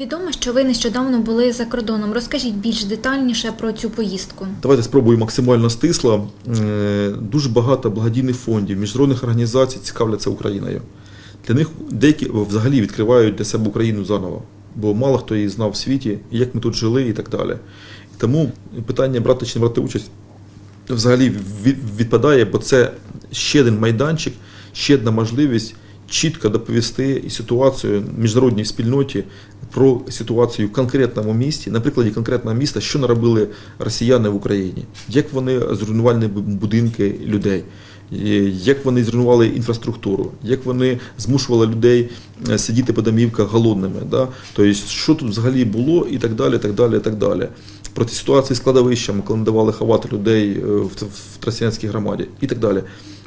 Відомо, що ви нещодавно були за кордоном. Розкажіть більш детальніше про цю поїздку. Давайте спробую максимально стисло. Е, Дуже багато благодійних фондів, міжнародних організацій цікавляться Україною. Для них деякі взагалі відкривають для себе Україну заново, бо мало хто її знав в світі, як ми тут жили і так далі. Тому питання брати чи не брати участь взагалі відпадає, бо це ще один майданчик, ще одна можливість чітко доповісти і ситуацію міжнародній спільноті про ситуацію в конкретному місті, на прикладі конкретного міста, що наробили росіяни в Україні, як вони зруйнували будинки людей. Як вони зруйнували інфраструктуру, як вони змушували людей е, сидіти по домівках голодними, да? тобто, що тут взагалі було, і так далі, так далі, так далі. Проти ситуації з кладовищами, коли не давали ховати людей е, в, Тростянській громаді і так далі.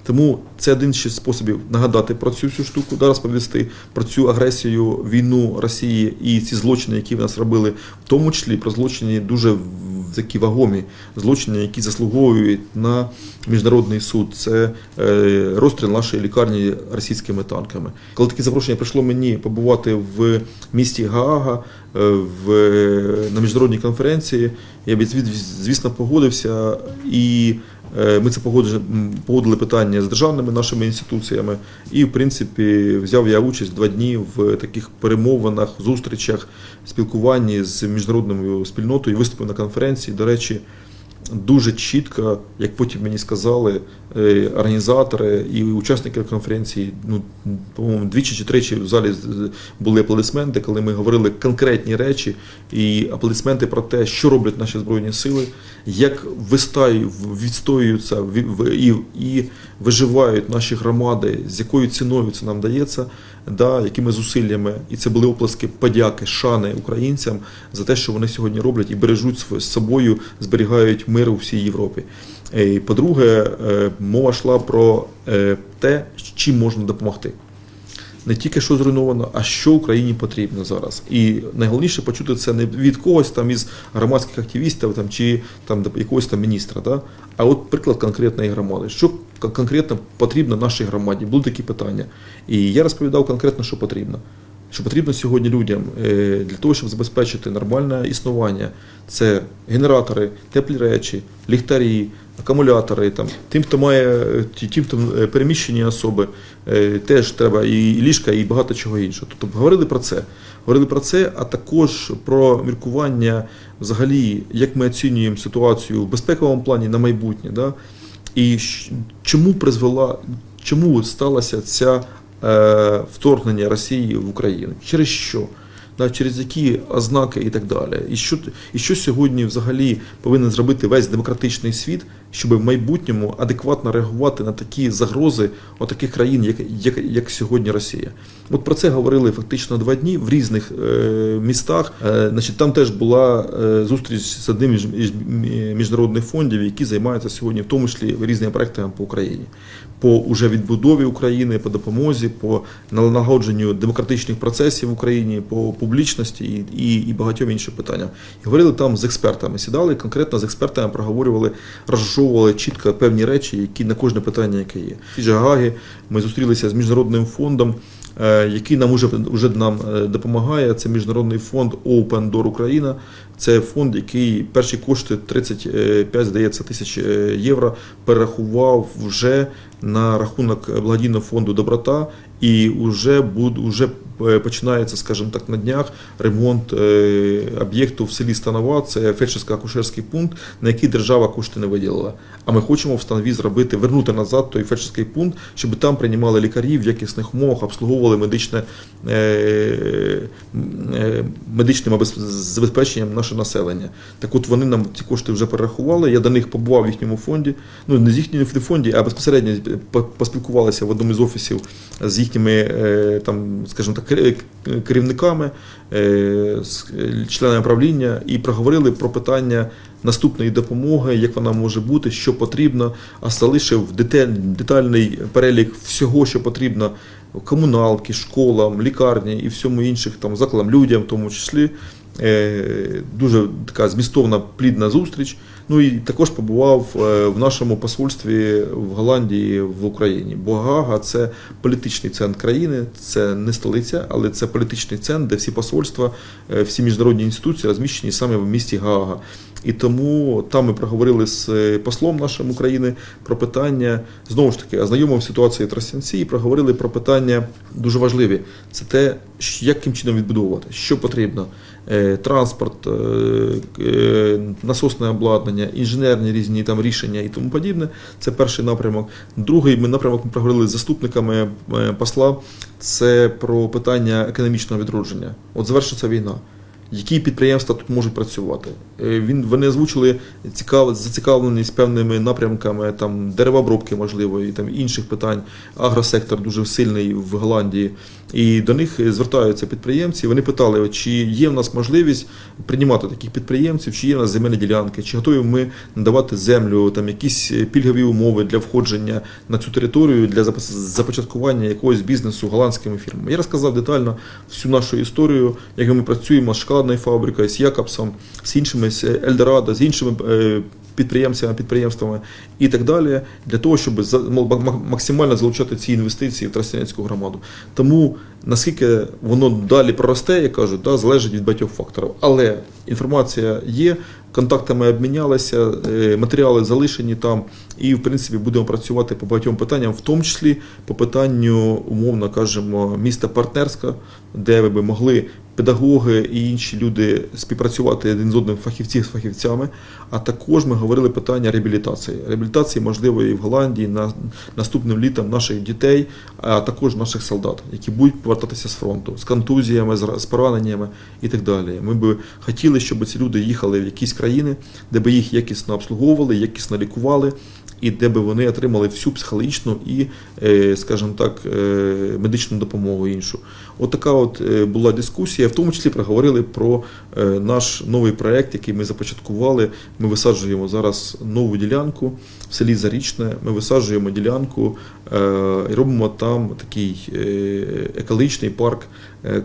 Тому це один з способів нагадати про цю всю штуку, да, розповісти про цю агресію, війну Росії і ці злочини, які в нас робили, в тому числі про злочини дуже такі вагомі злочини, які заслуговують на міжнародний суд. Це е, розстріл нашої лікарні російськими танками. Коли таке запрошення прийшло мені побувати в місті Гаага е, в, на міжнародній конференції, я звісно, погодився і. Е, Ми це погодили, погодили питання з державними нашими інституціями, і в принципі взяв я участь два дні в таких перемовинах, зустрічах, спілкуванні з міжнародною спільнотою, виступив на конференції. До речі, дуже чітко, як потім мені сказали, е, організатори і учасники конференції, ну по-моєму, двічі чи тричі в залі були аплодисменти, коли ми говорили конкретні речі, і аплодисменти про те, що роблять наші збройні сили, як вистаю, відстоюються ві- і, і виживають наші громади, з якою ціною це нам дається, да, якими зусиллями. І це були оплески подяки, шани українцям за те, що вони сьогодні роблять і бережуть св- з собою, зберігають мир у всій Європі. Е, По-друге, е, мова йшла про е, те, чим можна допомогти. Не тільки що зруйновано, а що Україні потрібно зараз. І найголовніше почути це не від когось там із громадських активістів там, чи там, якогось там міністра, да? а от приклад конкретної громади. Що конкретно потрібно нашій громаді? Були такі питання. І я розповідав конкретно, що потрібно. Що потрібно сьогодні людям е, для того, щоб забезпечити нормальне існування, це генератори, теплі речі, ліхтарі, акумулятори. Там. Тим, хто має е, тим, хто е, переміщені особи, теж треба і ліжка, і багато чого іншого. Тобто говорили про це. Говорили про це, а також про міркування взагалі, як ми оцінюємо ситуацію в безпековому плані на майбутнє. Да? І чому призвела, чому сталося ця е, вторгнення Росії в Україну? Через що? Через які ознаки і так далі. І що, і що сьогодні взагалі повинен зробити весь демократичний світ, щоб в майбутньому адекватно реагувати на такі загрози отаких країн, як, як, як сьогодні Росія? От про це говорили фактично два дні в різних е, містах. Е, значить, там теж була е, зустріч з одним із міжнародних фондів, які займаються сьогодні, в тому числі різними проектами по Україні, по уже відбудові України, по допомозі, по налагодженню демократичних процесів в Україні, по публічності і, і, і багатьом іншим питанням. І говорили там з експертами. Сідали конкретно з експертами, проговорювали, розжовували чітко певні речі, які на кожне питання, яке є. В Фіджагагі ми зустрілися з міжнародним фондом. е, Який нам уже, уже нам е, допомагає, це міжнародний фонд Open Door Україна. Це фонд, який перші кошти 35, здається, тисяч е, євро перерахував вже на рахунок благодійного фонду Доброта, і вже буд, вже е, починається, скажімо так, на днях ремонт е, об'єкту в селі Станова. Це фельдшерсько-акушерський пункт, на який держава кошти не виділила. А ми хочемо в Станові зробити, вернути назад той фельдшерський пункт, щоб там приймали лікарів в якісних умовах, обслуговували медичне е, медичним забезпеченням наше населення. Так от вони нам ці кошти вже перерахували. Я до них побував в їхньому фонді. Ну не з їхньому фонді, а безпосередньо по- поспілкувалися в одному із офісів з їхніми е, там, скажімо так, керівниками, е, членами правління і проговорили про питання наступної допомоги, як вона може бути, що потрібно, а залишив детальний перелік всього, що потрібно комуналки, школам, лікарні і всьому інших там закладам, людям, в тому числі. Е, Дуже така змістовна плідна зустріч. Ну і також побував е, в нашому посольстві в Голландії в Україні. Бо Гаага це політичний центр країни, це не столиця, але це політичний центр, де всі посольства, е, всі міжнародні інституції розміщені саме в місті Гаага. І тому там ми проговорили з е, послом нашим України про питання знову ж таки ознайомив ситуацію Тростянці і проговорили про питання дуже важливі. Це те, яким чином відбудовувати, що потрібно. Е, Транспорт, е, е, насосне обладнання, інженерні різні там рішення і тому подібне. Це перший напрямок. Другий ми напрямок ми проговорили з заступниками посла. Це про питання економічного відродження. От завершиться війна. Які підприємства тут можуть працювати? Він вони озвучили цікав, зацікавленість певними напрямками там деревообробки, можливо, і там інших питань. Агросектор дуже сильний в Голландії. І до них звертаються підприємці. Вони питали, чи є в нас можливість приймати таких підприємців, чи є в нас земельні ділянки, чи готові ми надавати землю, там якісь пільгові умови для входження на цю територію для започаткування якогось бізнесу голландськими фірмами. Я розказав детально всю нашу історію, як ми працюємо з шоколадною фабрикою, з Якобсом, з іншими з Ельдорадо, з іншими. Підприємцями, підприємствами і так далі, для того, щоб максимально залучати ці інвестиції в Тростянецьку громаду. Тому наскільки воно далі проросте, я кажу, да, залежить від багатьох факторів. Але інформація є, контактами обмінялися, е, матеріали залишені там, і в принципі будемо працювати по багатьом питанням, в тому числі по питанню, умовно кажемо, міста Партнерська, де ви би могли педагоги і інші люди співпрацювати один з одним фахівці з фахівцями. А також ми говорили питання реабілітації. Реабілітації можливої в Голландії на наступним літом наших дітей, а також наших солдат, які будуть повертатися з фронту з контузіями, з пораненнями і так далі. Ми би хотіли, щоб ці люди їхали в якісь країни, де би їх якісно обслуговували, якісно лікували. І де би вони отримали всю психологічну і, е, скажімо так, е, медичну допомогу іншу. От така от е, була дискусія. В тому числі проговорили про наш новий проект, який ми започаткували. Ми висаджуємо зараз нову ділянку в селі Зарічне. Ми висаджуємо ділянку і робимо там такий екологічний парк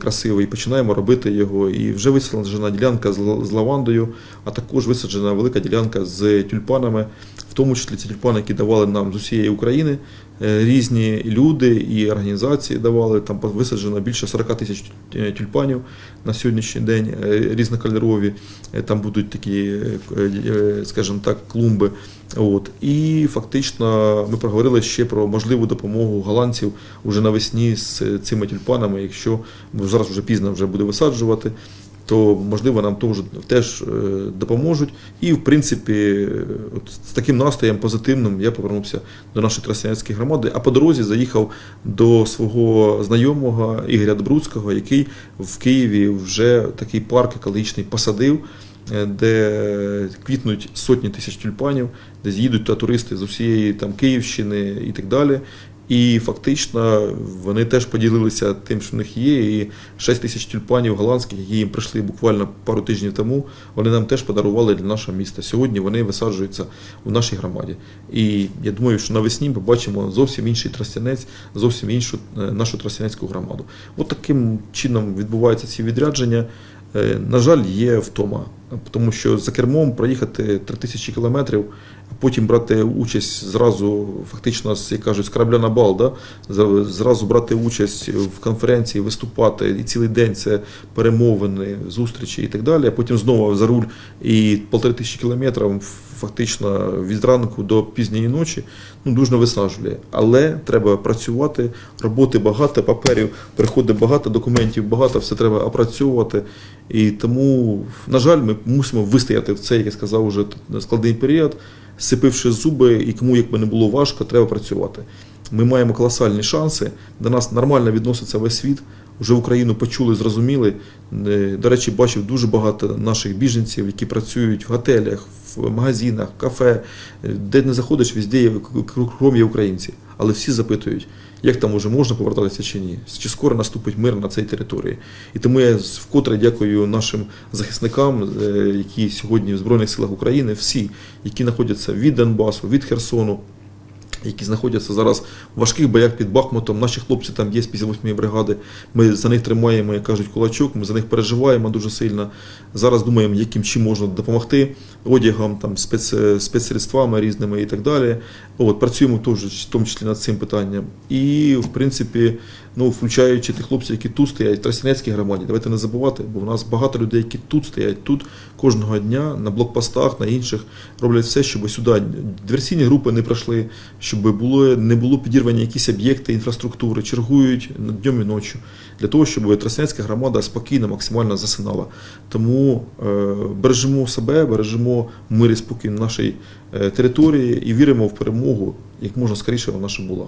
красивий. Починаємо робити його. І вже висаджена ділянка з лавандою, а також висаджена велика ділянка з тюльпанами, в тому числі ці тюльпани, які давали нам з усієї України. Е, Різні люди і організації давали там висаджено більше 40 тисяч е, тюльпанів на сьогоднішній день, е, різнокольорові. Там будуть такі, скажімо так, клумби. От. І фактично ми проговорили ще про можливу допомогу голландців уже навесні з цими тюльпанами, якщо зараз вже пізно вже буде висаджувати. То можливо нам теж, теж е, допоможуть. І в принципі, от з таким настроєм позитивним я повернувся до нашої Тростянецької громади. А по дорозі заїхав до свого знайомого Ігоря Добруцького, який в Києві вже такий парк екологічний посадив, е, де квітнуть сотні тисяч тюльпанів, де з'їдуть туристи з усієї там Київщини і так далі. І фактично вони теж поділилися тим, що в них є. І 6 тисяч тюльпанів голландських, які їм прийшли буквально пару тижнів тому, вони нам теж подарували для нашого міста. Сьогодні вони висаджуються в нашій громаді. І я думаю, що навесні побачимо зовсім інший тростянець, зовсім іншу е, нашу тростянецьку громаду. От таким чином відбуваються ці відрядження. Е, На жаль, є втома, тому що за кермом проїхати 3000 кілометрів, а потім брати участь зразу, фактично, як кажуть, з корабля на бал, да? Зразу брати участь в конференції, виступати, і цілий день це перемовини, зустрічі і так далі, а потім знову за руль і полтори тисячі кілометрів, фактично від ранку до пізньої ночі, ну, дуже виснажує. Але треба працювати, роботи багато, паперів, приходить багато документів, багато, все треба опрацьовувати. І тому, на жаль, ми мусимо вистояти в цей, як я сказав, уже складний період, сипивши зуби, і кому як би не було важко, треба працювати. Ми маємо колосальні шанси. До нас нормально відноситься весь світ. Вже Україну почули, зрозуміли. Е, До речі, бачив дуже багато наших біженців, які працюють в готелях, в магазинах, кафе. Е, Де не заходиш, везде є кругом є українці. Але всі запитують, як там уже можна повертатися чи ні, чи скоро наступить мир на цій території. І тому я вкотре дякую нашим захисникам, е, які сьогодні в Збройних силах України, всі, які знаходяться від Донбасу, від Херсону, які знаходяться зараз в важких боях під Бахмутом. Наші хлопці там є з 58-ї бригади. Ми за них тримаємо, як кажуть, кулачок, ми за них переживаємо дуже сильно. Зараз думаємо, яким чим можна допомогти одягом, там, спец, спецсредствами різними і так далі. От, працюємо теж, в тому числі над цим питанням. І, в принципі, ну, включаючи тих хлопців, які тут стоять, в громаді, давайте не забувати, бо в нас багато людей, які тут стоять, тут кожного дня на блокпостах, на інших роблять все, щоб сюди диверсійні групи не пройшли, щоб було, не було підірвані якісь об'єкти інфраструктури, чергують днем і ночі, для того, щоб Тростянська громада спокійно, максимально засинала. Тому е, бережемо себе, бережемо мир і спокій на нашій е, території і віримо в перемогу, як можна скоріше вона ще була.